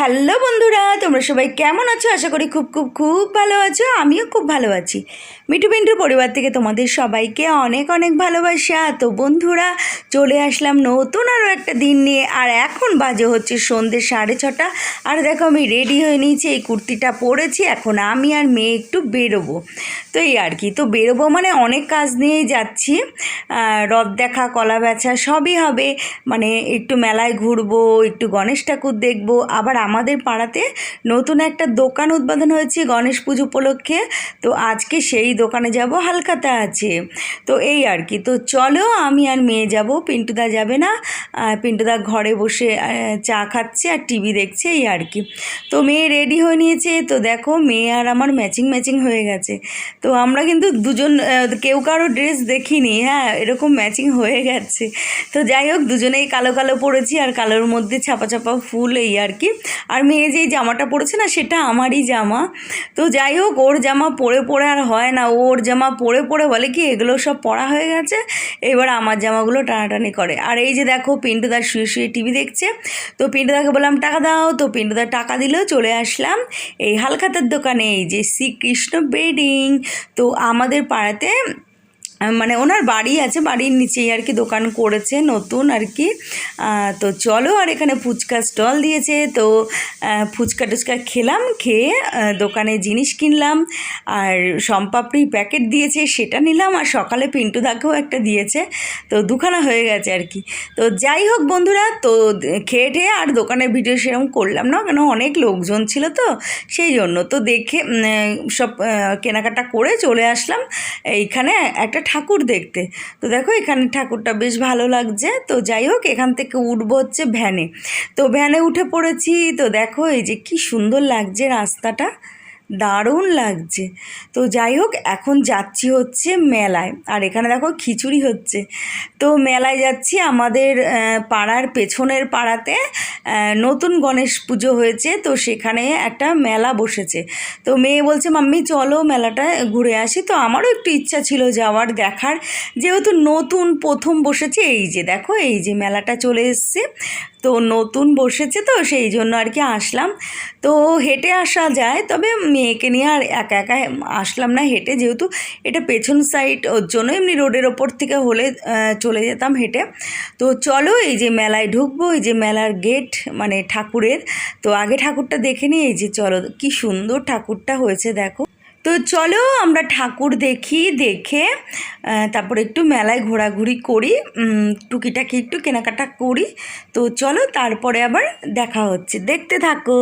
Hello বন্ধুরা, তোমরা সবাই কেমন আছো? আশা করি খুব খুব খুব ভালো আছো। আমিও খুব ভালো আছি। মিঠু পিন্টুর পরিবার থেকে তোমাদের সবাইকে অনেক অনেক ভালোবাসা। তো বন্ধুরা, চলে আসলাম নতুন আরও একটা দিন নিয়ে। আর এখন বাজে হচ্ছে সন্ধ্যে সাড়ে ছটা। আর দেখো, আমি রেডি হয়ে নিয়েছি, এই কুর্তিটা পরেছি। এখন আমি আর মেয়ে একটু বেরোবো। তো এই আর কি, তো বেরোবো মানে অনেক কাজ নিয়েই যাচ্ছি। রথ দেখা, কলা বেচা সবই হবে। মানে একটু মেলায় ঘুরবো, একটু গণেশ ঠাকুর দেখব। আবার আমাদের পাড়াতে নতুন একটা দোকান উদ্বোধন হয়েছে গণেশ পুজো উপলক্ষে। তো আজকে সেই দোকানে যাব হালকাতা আছে। তো এই আর কি, তো চলো আমি আর মেয়ে যাব, পিন্টুদা যাবে না। পিন্টুদা ঘরে বসে চা খাচ্ছে আর টিভি দেখছে, এই আর কি। তো মেয়ে রেডি হয়ে নিয়েছে, তো দেখো মেয়ে আর আমার ম্যাচিং ম্যাচিং হয়ে গেছে। তো আমরা কিন্তু দুজন কেউ কারও ড্রেস দেখিনি হ্যাঁ এরকম ম্যাচিং হয়ে গেছে। তো যাই হোক, দুজনেই কালো কালো পরেছি আর কালোর মধ্যে ছাপা ছাপা ফুল, এই আর কি। আর মেয়ে যেই জামাটা পরেছে না, সেটা আমারই জামা। তো যাই হোক, ওর জামা পরে পরে আর হয় না। ওর জামা পরে পরে বলে কি, এগুলো সব পরা হয়ে গেছে, এবার আমার জামাগুলো টানাটানি করে। আর এই যে দেখো পিন্টুদা শুয়ে শুয়ে টিভি দেখছে। তো পিন্টুদাকে বললাম, টাকা দাও। তো পিন্টুদা টাকা দিলেও চলে আসলাম এই হালখাতার দোকানে, এই যে শ্রীকৃষ্ণ বেডিং। তো আমাদের পাড়াতে মানে ওনার বাড়ি আছে, বাড়ির নিচেই আর কি দোকান করেছে, নতুন আর কি। তো চলো আর এখানে ফুচকা স্টল দিয়েছে, তো ফুচকা টুচকা খেলাম, খেয়ে দোকানে জিনিস কিনলাম, আর সম্পাপড়ি প্যাকেট দিয়েছে, সেটা নিলাম, আর সকালে পিন্টু দাকেও একটা দিয়েছে, তো দুখানা হয়ে গেছে আর কি। তো যাই হোক বন্ধুরা, তো খেয়ে টেয়ে আর দোকানের ভিডিও সেরকম করলাম না, কেন অনেক লোকজন ছিল তো, সেই জন্য। তো দেখে সব কেনাকাটা করে চলে আসলাম, এইখানে একটা ঠাকুর দেখতে। তো দেখো এখানে ঠাকুরটা বেশ ভালো লাগছে। তো যাই হোক, এখান থেকে উঠবো হচ্ছে ভ্যানে। তো ভ্যানে উঠে পড়েছি। তো দেখো এই যে কি সুন্দর লাগছে রাস্তাটা। দারুণ লাগছে। তো যাই হোক, এখন যাচ্ছি হচ্ছে মেলায়। আর এখানে দেখো খিচুড়ি হচ্ছে। তো মেলায় যাচ্ছি আমাদের পাড়ার পেছনের পাড়াতে নতুন গণেশ পুজো হয়েছে। তো সেখানে একটা মেলা বসেছে। তো মেয়ে বলছে, মাম্মি, চলো মেলাটা ঘুরে আসি। তো আমারও একটু ইচ্ছা ছিল যাওয়ার, দেখার। যেহেতু নতুন প্রথম বসেছে, এই যে দেখো, এই যে মেলাটা চলে এসছে। তো নতুন বসেছে তো, সেই জন্য আর কি আসলাম। তো হেঁটে আসা যায়, তবে মেয়েকে নিয়ে আর একা একা আসলাম না হেঁটে। যেহেতু এটা পেছন সাইড ওর জন্য এমনি রোডের ওপর থেকে হলে চলে যেতাম হেঁটে। তো চলো এই যে মেলায় ঢুকবো, এই যে মেলার গেট মানে ঠাকুরের। তো আগে ঠাকুরটা দেখে নিই, এই যে চলো কি সুন্দর ঠাকুরটা হয়েছে, দেখো। তো চলো আমরা ঠাকুর দেখি, দেখে তারপর একটু মেলায় ঘোরাঘুরি করি টুকিটাকি একটু কেনাকাটা করি। তো চলো তারপরে আবার দেখা হচ্ছে। দেখতে থাকো।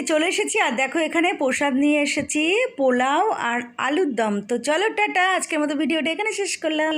বাড়িতে চলে এসেছি আর দেখো এখানে প্রসাদ নিয়ে এসেছি, পোলাও আর আলুর দম। তো চলো, টাটা। আজকের মতো ভিডিওটা এখানে শেষ করলাম।